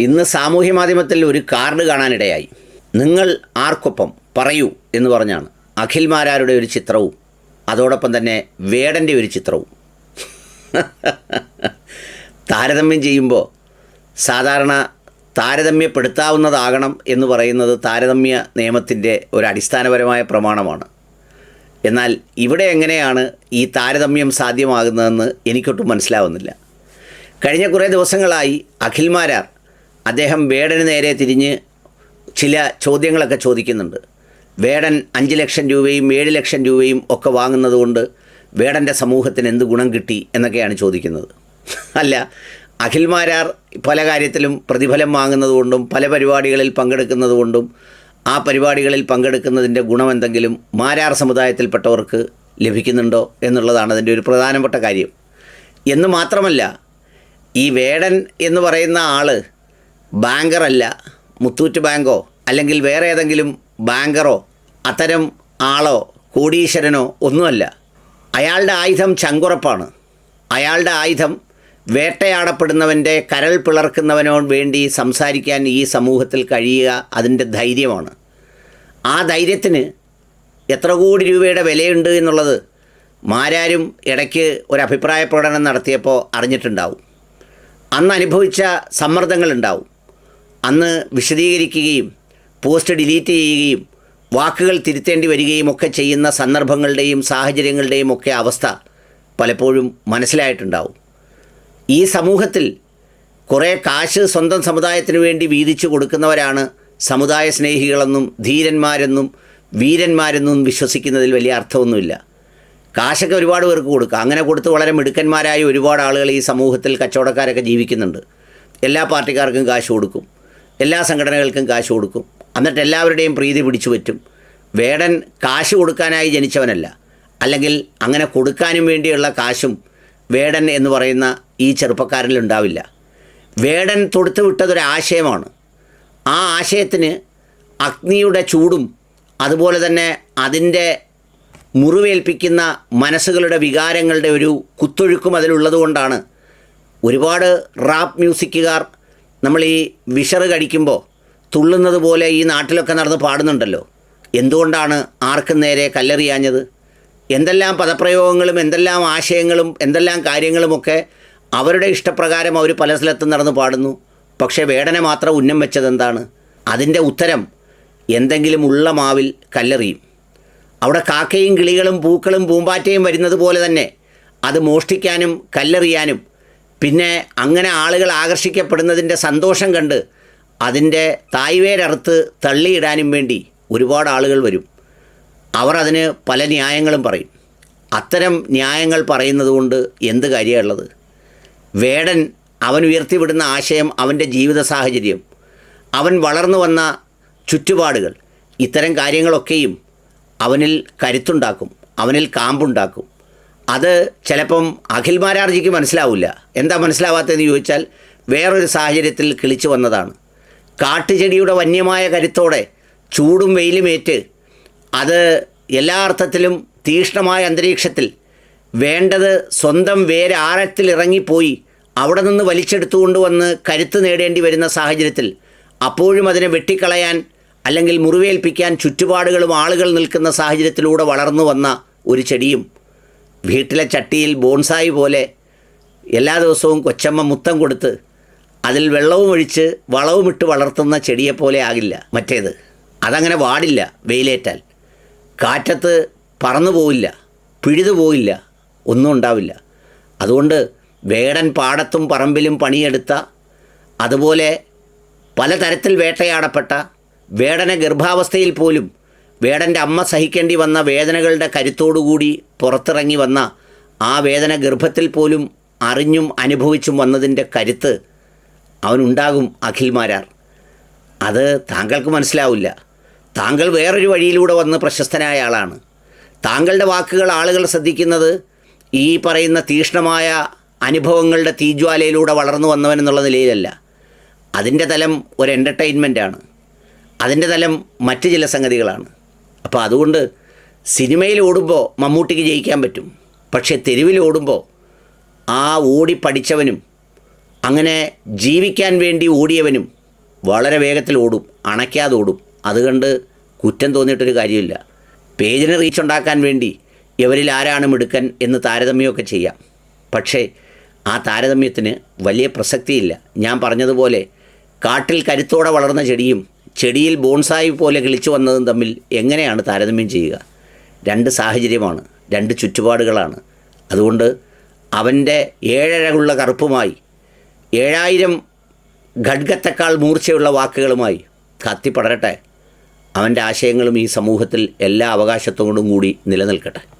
ഇന്ന് സാമൂഹ്യ മാധ്യമത്തിൽ ഒരു കാർഡ് കാണാനിടയായി. നിങ്ങൾ ആർക്കൊപ്പം പറയൂ എന്ന് പറഞ്ഞാണ്. അഖിൽമാരാരുടെ ഒരു ചിത്രവും അതോടൊപ്പം തന്നെ വേടന്റെ ഒരു ചിത്രവും. താരതമ്യം ചെയ്യുമ്പോൾ സാധാരണ താരതമ്യപ്പെടുത്താവുന്നതാകണം എന്ന് പറയുന്നത് താരതമ്യ നിയമത്തിന്റെ ഒരു അടിസ്ഥാനപരമായ പ്രമാണമാണ്. എന്നാൽ ഇവിടെ എങ്ങനെയാണ് ഈ താരതമ്യം സാധ്യമാകുന്നതെന്ന് എനിക്കൊട്ടും മനസ്സിലാവുന്നില്ല. കഴിഞ്ഞ കുറേ ദിവസങ്ങളായി അഖിൽമാരാർ അദ്ദേഹം വേടന് നേരെ തിരിഞ്ഞ് ചില ചോദ്യങ്ങളൊക്കെ ചോദിക്കുന്നുണ്ട്. വേടൻ അഞ്ച് ലക്ഷം രൂപയും ഏഴ് ലക്ഷം രൂപയും ഒക്കെ വാങ്ങുന്നത് കൊണ്ട് വേടന്റെ സമൂഹത്തിന് എന്ത് ഗുണം കിട്ടി എന്നൊക്കെയാണ് ചോദിക്കുന്നത്. അല്ല അഖിൽമാരാർ പല കാര്യത്തിലും പ്രതിഫലം വാങ്ങുന്നതുകൊണ്ടും പല പരിപാടികളിൽ പങ്കെടുക്കുന്നതുകൊണ്ടും ആ പരിപാടികളിൽ പങ്കെടുക്കുന്നതിന്റെ ഗുണമെന്തെങ്കിലും മാരാർ സമുദായത്തിൽപ്പെട്ടവർക്ക് ലഭിക്കുന്നുണ്ടോ എന്നുള്ളതാണ് അതിന്റെ ഒരു പ്രധാനപ്പെട്ട കാര്യം. എന്ന് മാത്രമല്ല ഈ വേടൻ എന്ന് പറയുന്ന ആൾ ബാങ്കറല്ല മുത്തൂറ്റ് ബാങ്കോ അല്ലെങ്കിൽ വേറെ ഏതെങ്കിലും ബാങ്കറോ അത്തരം ആളോ കോടീശ്വരനോ ഒന്നുമല്ല. അയാളുടെ ആയുധം ചങ്കുറപ്പാണ്. അയാളുടെ ആയുധം വേട്ടയാടപ്പെടുന്നവന്റെ കരൾ പിളർക്കുന്നവനോ വേണ്ടി സംസാരിക്കാൻ ഈ സമൂഹത്തിൽ കഴിയുക അതിന്റെ ധൈര്യമാണ്. ആ ധൈര്യത്തിന് എത്ര കോടി രൂപയുടെ വിലയുണ്ട് എന്നുള്ളത് മാരാരും ഇടയ്ക്ക് ഒരു അഭിപ്രായ പ്രകടനം നടത്തിയപ്പോൾ അറിഞ്ഞിട്ടുണ്ടാവും. അന്ന് അനുഭവിച്ച സമ്മർദ്ദങ്ങളുണ്ടാവും അന്ന് വിശദീകരിക്കുകയും പോസ്റ്റ് ഡിലീറ്റ് ചെയ്യുകയും വാക്കുകൾ തിരുത്തേണ്ടി വരികയും ഒക്കെ ചെയ്യുന്ന സന്ദർഭങ്ങളുടെയും സാഹചര്യങ്ങളുടെയും ഒക്കെ അവസ്ഥ പലപ്പോഴും മനസ്സിലായിട്ടുണ്ടാവും. ഈ സമൂഹത്തിൽ കുറേ കാശ് സ്വന്തം സമുദായത്തിന് വേണ്ടി വീതിച്ചു കൊടുക്കുന്നവരാണ് സമുദായ സ്നേഹികളെന്നും ധീരന്മാരെന്നും വീരന്മാരെന്നും വിശ്വസിക്കുന്നതിൽ വലിയ അർത്ഥമൊന്നുമില്ല. കാശൊക്കെ ഒരുപാട് പേർക്ക് കൊടുക്കുക അങ്ങനെ കൊടുത്ത് വളരെ മിടുക്കന്മാരായ ഒരുപാട് ആളുകൾ ഈ സമൂഹത്തിൽ കച്ചവടക്കാരൊക്കെ ജീവിക്കുന്നുണ്ട്. എല്ലാ പാർട്ടിക്കാർക്കും കാശ് കൊടുക്കും. എല്ലാ സംഘടനകൾക്കും കാശ് കൊടുക്കും. എന്നിട്ട് എല്ലാവരുടെയും പ്രീതി പിടിച്ചു പറ്റും. വേടൻ കാശ് കൊടുക്കാനായി ജനിച്ചവനല്ല. അല്ലെങ്കിൽ അങ്ങനെ കൊടുക്കാനും വേണ്ടിയുള്ള കാശും വേടൻ എന്ന് പറയുന്ന ഈ ചെറുപ്പക്കാരിൽ ഉണ്ടാവില്ല. വേടൻ തൊടുത്തു വിട്ടതൊരു ആശയമാണ്. ആ ആശയത്തിന് അഗ്നിയുടെ ചൂടും അതുപോലെ തന്നെ അതിന്റെ മുറിവേൽപ്പിക്കുന്ന മനസ്സുകളുടെ വികാരങ്ങളുടെ ഒരു കുത്തൊഴുക്കും അതിലുള്ളതുകൊണ്ടാണ് ഒരുപാട് റാപ്പ് മ്യൂസിക്കുകാർ നമ്മൾ ഈ വിഷറ് കടിക്കുമ്പോൾ തുള്ളുന്നത് പോലെ ഈ നാട്ടിലൊക്കെ നടന്ന് പാടുന്നുണ്ടല്ലോ. എന്തുകൊണ്ടാണ് ആർക്കും നേരെ കല്ലെറിയാഞ്ഞത്? എന്തെല്ലാം പദപ്രയോഗങ്ങളും എന്തെല്ലാം ആശയങ്ങളും എന്തെല്ലാം കാര്യങ്ങളുമൊക്കെ അവരുടെ ഇഷ്ടപ്രകാരം അവർ പല സ്ഥലത്തും നടന്ന് പാടുന്നു. പക്ഷേ വേടനെ മാത്രം ഉന്നം വെച്ചത് എന്താണ് അതിന്റെ ഉത്തരം എന്തെങ്കിലും ഉള്ള മാവിൽ കല്ലെറിയും. അവിടെ കാക്കയും കിളികളും പൂക്കളും പൂമ്പാറ്റയും വരുന്നത് പോലെ തന്നെ അത് മോഷ്ടിക്കാനും കല്ലെറിയാനും പിന്നെ അങ്ങനെ ആളുകൾ ആകർഷിക്കപ്പെടുന്നതിന്റെ സന്തോഷം കണ്ട് അതിന്റെ തായ്വേരറുത്ത് തള്ളിയിടാനും വേണ്ടി ഒരുപാട് ആളുകൾ വരും. അവർ അതിന് പല ന്യായങ്ങളും പറയും. അത്തരം ന്യായങ്ങൾ പറയുന്നത് കൊണ്ട് എന്ത് കാര്യമുള്ളത്? വേടൻ അവൻ ഉയർത്തിവിടുന്ന ആശയം അവന്റെ ജീവിത സാഹചര്യം അവൻ വളർന്നു വന്ന ചുറ്റുപാടുകൾ ഇത്തരം കാര്യങ്ങളൊക്കെയും അവനിൽ കരുത്തുണ്ടാക്കും അവനിൽ കാമ്പുണ്ടാക്കും. അത് ചിലപ്പം അഖിൽ മാരാർജിക്ക് മനസ്സിലാവില്ല. എന്താ മനസ്സിലാവാത്തതെന്ന് ചോദിച്ചാൽ വേറൊരു സാഹചര്യത്തിൽ കിളിച്ചു വന്നതാണ്. കാട്ടുചെടിയുടെ വന്യമായ കരുത്തോടെ ചൂടും വെയിലുമേറ്റ് അത് എല്ലാ അർത്ഥത്തിലും തീക്ഷ്ണമായ അന്തരീക്ഷത്തിൽ വേണ്ടത് സ്വന്തം വേര് ആഴത്തിൽ ഇറങ്ങിപ്പോയി അവിടെ നിന്ന് വലിച്ചെടുത്തുകൊണ്ട് വന്ന് കരുത്ത് നേടേണ്ടി വരുന്ന സാഹചര്യത്തിൽ അപ്പോഴും അതിനെ വെട്ടിക്കളയാൻ അല്ലെങ്കിൽ മുറിവേൽപ്പിക്കാൻ ചുറ്റുപാടുകളും ആളുകൾ നിൽക്കുന്ന സാഹചര്യത്തിലൂടെ വളർന്നു വന്ന ഒരു ചെടിയും വീട്ടിലെ ചട്ടിയിൽ ബോൺസായി പോലെ എല്ലാ ദിവസവും കൊച്ചമ്മ മുത്തം കൊടുത്ത് അതിൽ വെള്ളവും ഒഴിച്ച് വളവും ഇട്ട് വളർത്തുന്ന ചെടിയെപ്പോലെ ആകില്ല മറ്റേത്. അതങ്ങനെ വാടില്ല വെയിലേറ്റാൽ. കാറ്റത്ത് പറന്നു പോവില്ല പിഴുതു പോവില്ല ഒന്നും ഉണ്ടാവില്ല. അതുകൊണ്ട് വേടൻ പാടത്തും പറമ്പിലും പണിയെടുത്ത അതുപോലെ പലതരത്തിൽ വേട്ടയാടപ്പെട്ട വേടന ഗർഭാവസ്ഥയിൽ പോലും വേടന്റെ അമ്മ സഹിക്കേണ്ടി വന്ന വേദനകളുടെ കരുത്തോടുകൂടി പുറത്തിറങ്ങി വന്ന ആ വേദന ഗർഭത്തിൽ പോലും അറിഞ്ഞും അനുഭവിച്ചും വന്നതിന്റെ കരുത്ത് അവനുണ്ടാകും അഖിൽമാരാർ. അത് താങ്കൾക്ക് മനസ്സിലാവില്ല. താങ്കൾ വേറൊരു വഴിയിലൂടെ വന്ന് പ്രശസ്തനായ ആളാണ്. താങ്കളുടെ വാക്കുകൾ ആളുകൾ ശ്രദ്ധിക്കുന്നത് ഈ പറയുന്ന തീക്ഷ്ണമായ അനുഭവങ്ങളുടെ തീജ്വാലയിലൂടെ വളർന്നു വന്നവൻ എന്നുള്ള നിലയിലല്ല. അതിന്റെ തലം ഒരു എന്റർടൈൻമെന്റാണ് അതിന്റെ തലം മറ്റ് ചില സംഗതികളാണ്. അപ്പോൾ അതുകൊണ്ട് സിനിമയിൽ ഓടുമ്പോൾ മമ്മൂട്ടിക്ക് ജയിക്കാൻ പറ്റും. പക്ഷേ തെരുവിൽ ഓടുമ്പോൾ ആ ഓടി പഠിച്ചവനും അങ്ങനെ ജീവിക്കാൻ വേണ്ടി ഓടിയവനും വളരെ വേഗത്തിൽ ഓടും അണയ്ക്കാതെ ഓടും. അതുകൊണ്ട് കുറ്റം തോന്നിയിട്ടൊരു കാര്യമില്ല. പേജിനെ റീച്ച് ഉണ്ടാക്കാൻ വേണ്ടി ഇവരിൽ ആരാണ് മിടുക്കൻ എന്ന് താരതമ്യമൊക്കെ ചെയ്യാം. പക്ഷേ ആ താരതമ്യത്തിന് വലിയ പ്രസക്തിയില്ല. ഞാൻ പറഞ്ഞതുപോലെ കാട്ടിൽ കരുത്തോടെ വളർന്ന ചെടിയും ചെടിയിൽ ബോൺസായി പോലെ കിളിച്ചു വന്നതും തമ്മിൽ എങ്ങനെയാണ് താരതമ്യം ചെയ്യുക? രണ്ട് സാഹചര്യമാണ് രണ്ട് ചുറ്റുപാടുകളാണ്. അതുകൊണ്ട് അവന്റെ ഏഴഴകുള്ള കറുപ്പുമായി ഏഴായിരം ഘഡ്ഗത്തെക്കാൾ മൂർച്ചയുള്ള വാക്കുകളുമായി കത്തിപ്പടരട്ടെ. അവന്റെ ആശയങ്ങളും ഈ സമൂഹത്തിൽ എല്ലാ അവകാശത്തോടും കൂടി നിലനിൽക്കട്ടെ.